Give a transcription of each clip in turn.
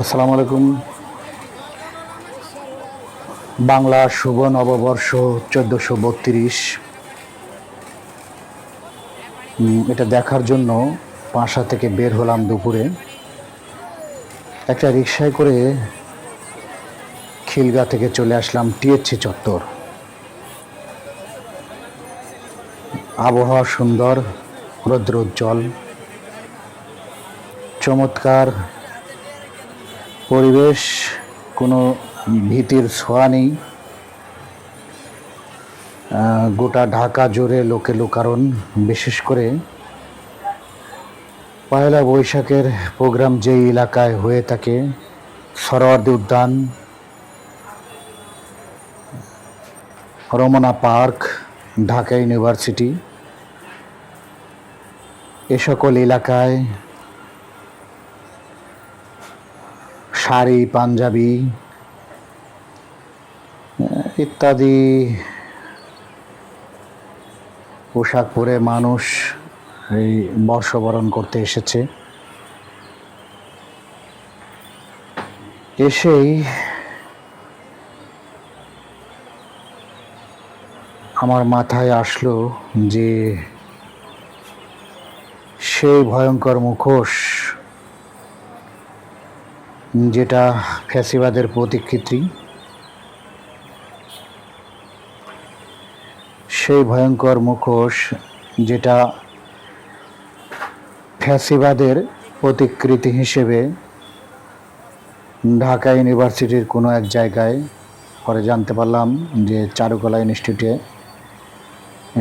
আসসালামু আলাইকুম। বাংলা শুভ নববর্ষ চোদ্দোশো বত্রিশ। এটা দেখার জন্য পাঁশা থেকে বের হলাম দুপুরে। একটা রিক্সায় করে খিলগা থেকে চলে আসলাম টিএসসি চত্বর। আবহাওয়া সুন্দর রৌদ্রোজ্জ্বল, চমৎকার পরিবেশ, কোনো ভীতির ছোঁয়া নেই। গোটা ঢাকা জুড়ে লোকে লোকারণ, বিশেষ করে পয়লা বৈশাখের প্রোগ্রাম যে এলাকায় হয়ে থাকে, সরোয়ার্দী উদ্যান, রমনা পার্ক, ঢাকা ইউনিভার্সিটি। এ সকল এলাকায় শাড়ি, পাঞ্জাবি ইত্যাদি পোশাক পরে মানুষ এই বর্ষবরণ করতে এসেছে। এসেই আমার মাথায় আসলো যে সেই ভয়ঙ্কর মুখোশ যেটা ফ্যাসিবাদের প্রতিকৃতি সেই ভয়ঙ্কর মুখোশ যেটা ফ্যাসিবাদের প্রতিকৃতি হিসেবে ঢাকা ইউনিভার্সিটির কোনো এক জায়গায়, পরে জানতে পারলাম যে চারুকলা ইনস্টিটিউটে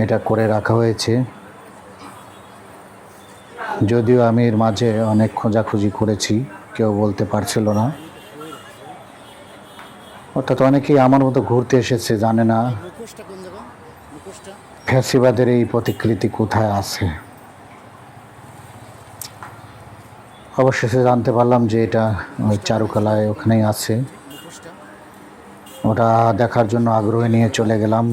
এটা করে রাখা হয়েছে। যদিও আমি এর মাঝে অনেক খোঁজাখুঁজি করেছি, কেউ বলতে পারছিল না। অর্থাৎ অনেকেই আমার মতো ঘুরতে এসেছে, জানে না ফ্যাসিবাদের এই প্রতিকৃতি কোথায় আছে। অবশেষে জানতে পারলাম যে এটা ওই চারুকলায় ওখানেই আছে। ওটা দেখার জন্য আগ্রহে নিয়ে চলে গেলাম।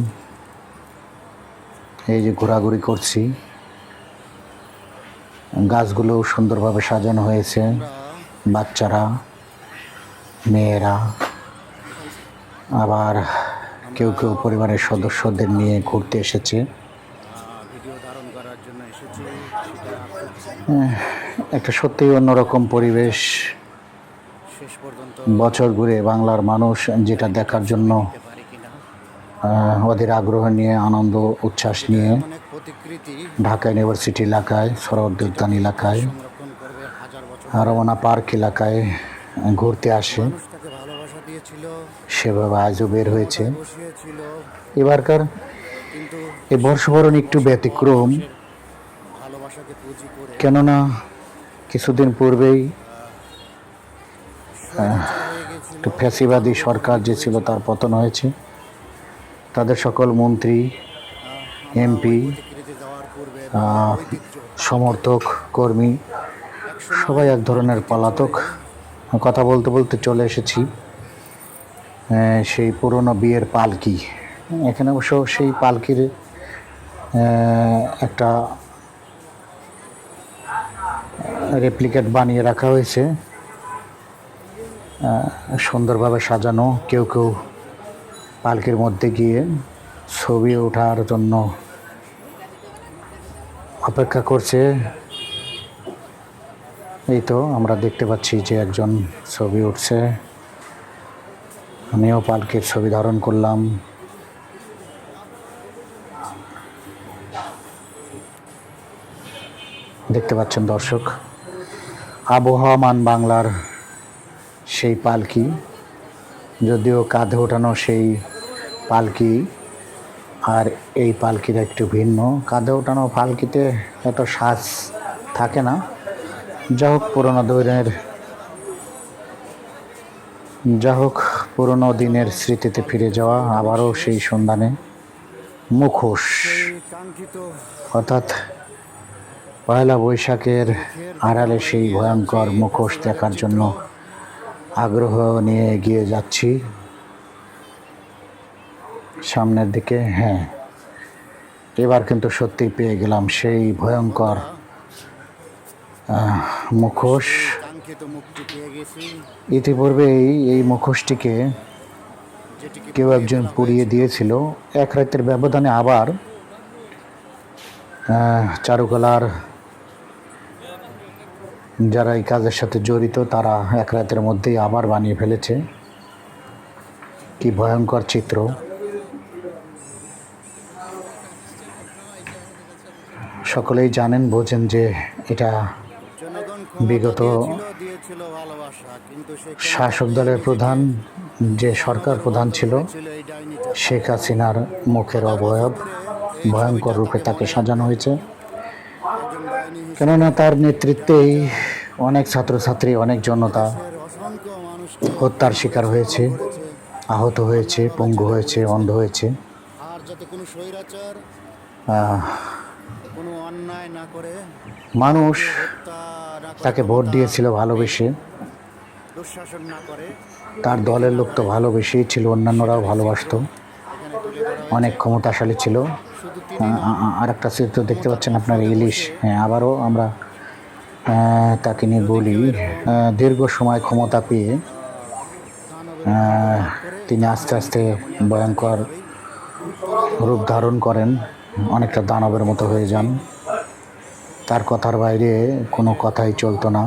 এই যে ঘোরাঘুরি করছি। গাছগুলো সুন্দরভাবে সাজানো হয়েছে। বাচ্চারা, মেয়েরা, আবার কেউ কেউ পরিবারের সদস্যদের নিয়ে ঘুরতে এসেছে। একটা সত্যিই অন্যরকম পরিবেশ। বছর ঘুরে বাংলার মানুষ যেটা দেখার জন্য ওদের আগ্রহ নিয়ে, আনন্দ, উচ্ছ্বাস নিয়ে ঢাকা ইউনিভার্সিটি এলাকায় সরোয়ার্দী উদ্যান এলাকায় রমনা পার্ক এলাকায় ঘুরতে আসে। সেভাবে আজও বের হয়েছে। এবারকার এই বর্ষবরণ একটু ব্যতিক্রম। কেননা কিছুদিন পূর্বেই একটু ফ্যাসিবাদী সরকার যে ছিল তার পতন হয়েছে। তাদের সকল মন্ত্রী এমপি সমর্থক, কর্মী, সবাই এক ধরনের পলাতক। কথা বলতে বলতে চলে এসেছি। সেই পুরনো বিয়ের পালকি। এখানে অবশ্য সেই পালকির একটা রেপ্লিকেট বানিয়ে রাখা হয়েছে। সুন্দরভাবে সাজানো কেউ কেউ পালকির মধ্যে গিয়ে ছবি ওঠার জন্য অপেক্ষা করছে। এই তো আমরা দেখতে পাচ্ছি যে একজন ছবি উঠছে। আমিও পালকির ছবি ধারণ করলাম। দেখতে পাচ্ছেন দর্শক আবহাওয়ামান বাংলার সেই পালকি। যদিও কাঁধে ওঠানো সেই পালকি আর এই পালকির একটু ভিন্ন। কাঁধে ওঠানো পালকিতে এত সাজ থাকে না। যা হোক পুরোনো দিনের, যা হোক পুরোনো দিনের স্মৃতিতে ফিরে যাওয়া আবারও সেই সন্ধানে। মুখোশ। অর্থাৎ পয়লা বৈশাখের আড়ালে সেই ভয়ঙ্কর মুখোশ দেখার জন্য আগ্রহ নিয়ে এগিয়ে যাচ্ছি। সামনের দিকে হ্যাঁ। এবার কিন্তু সত্যি পেয়ে গেলাম সেই ভয়ঙ্কর মুখোশ। ইতিপূর্বেই এই মুখোশটিকে কেউ একজন পুড়িয়ে দিয়েছিল। এক রাতের ব্যবধানে আবার চারুকলার যারা এই কাজের সাথে জড়িত, তারা এক রাতের মধ্যেই আবার বানিয়ে ফেলেছে। কি ভয়ঙ্কর চিত্র। সকলেই জানেন, বোঝেন যে এটা বিগত শাসক দলের প্রধান, যে সরকার প্রধান ছিল, শেখ হাসিনার মুখের অবয়ব ভয়ঙ্কর রূপে তাকে সাজানো হয়েছে। কেননা তার নেতৃত্বেই অনেক ছাত্রছাত্রী, অনেক জনতা হত্যার শিকার হয়েছে, আহত হয়েছে, পঙ্গু হয়েছে, অন্ধ হয়েছে। কোনো অন্যায় না করে মানুষ তাকে ভোট দিয়েছিল ভালোবেসে। দুঃশাসন না করে তার দলের লোক তো ভালোবেসেই ছিল অন্যান্যরাও ভালোবাসতো। অনেক ক্ষমতাশালী ছিল। আর একটা চিত্র দেখতে পাচ্ছেন আপনার ইলিশ। হ্যাঁ আবারও আমরা তাকে নিয়ে বলি দীর্ঘ সময় ক্ষমতা পেয়ে তিনি আস্তে আস্তে ভয়ঙ্কর রূপ ধারণ করেন। অনেকটা দানবের মতো হয়ে যান। তার কথার বাইরে কোনো কথাই চলতো না।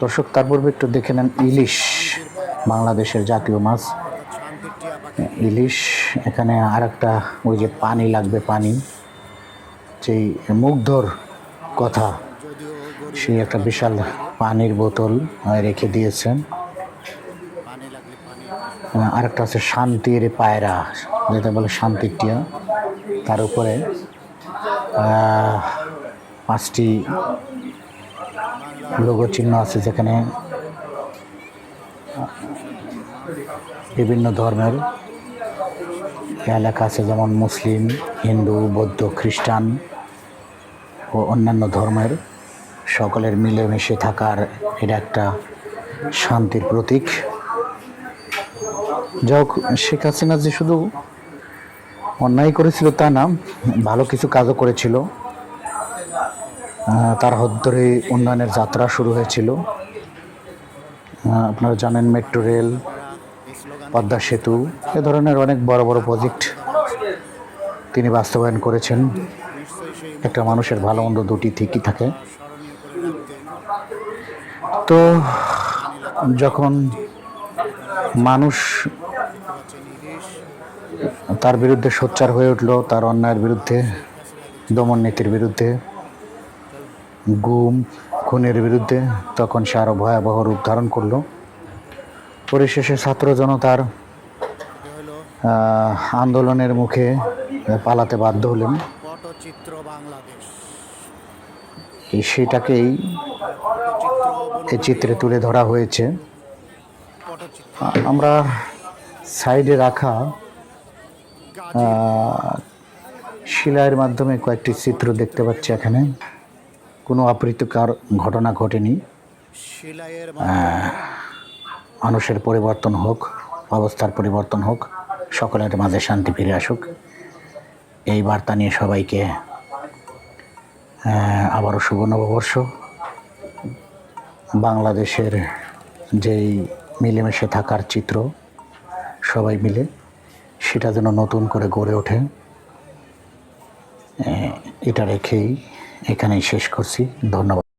দর্শক, তার পূর্বে একটু দেখে নেন ইলিশ, বাংলাদেশের জাতীয় মাছ। ইলিশ, এখানে আর একটা ওই যে পানি লাগবে, পানি। যেই মুগ্ধর কথা, সেই একটা বিশাল পানির বোতল রেখে দিয়েছেন। পানি লাগলে আর একটা আছে শান্তির পায়রা, যেটা বলে শান্তির টিয়া। তার উপরে পাঁচটি লোগো চিহ্ন আছে যেখানে বিভিন্ন ধর্মের এলাকা আছে, যেমন মুসলিম, হিন্দু, বৌদ্ধ, খ্রিস্টান ও অন্যান্য ধর্মের। সকলের মিলেমিশে থাকার এটা একটা শান্তির প্রতীক। যাই হোক, শেখ হাসিনা যে শুধু অন্যায় করেছিল তা না, ভালো কিছু কাজও করেছিল। তার হাত ধরে উন্নয়নের যাত্রা শুরু হয়েছিল। আপনারা জানেন মেট্রো রেল, পদ্মা সেতু, এ ধরনের অনেক বড় বড় প্রজেক্ট তিনি বাস্তবায়ন করেছেন। একটা মানুষের ভালো মন্দ দুটি ঠিকই থাকে। তো, যখন মানুষ তার বিরুদ্ধে সোচ্চার হয়ে উঠল, তার অন্যায়ের বিরুদ্ধে, দমন নীতির বিরুদ্ধে, গুম, খুনের বিরুদ্ধে, তখন সে আরও ভয়াবহ রূপ ধারণ করল। পরিশেষে ছাত্র জনতার আন্দোলনের মুখে পালাতে বাধ্য হলেন। সেটাকেই এই চিত্রে তুলে ধরা হয়েছে। আমরা সাইডে রাখা শিলাইয়ের মাধ্যমে কয়েকটি চিত্র দেখতে পাচ্ছি এখানে। কোনো অপ্রীতিকর ঘটনা ঘটেনি। মানুষের পরিবর্তন হোক অবস্থার পরিবর্তন হোক সকলের মাঝে শান্তি ফিরে আসুক। এই বার্তা নিয়ে সবাইকে আবারও শুভ নববর্ষ। বাংলাদেশের যেই মিলেমিশে থাকার চিত্র সবাই মিলে সেটা যেন নতুন করে গড়ে ওঠে। এটা রেখেই এখানেই শেষ করছি। ধন্যবাদ।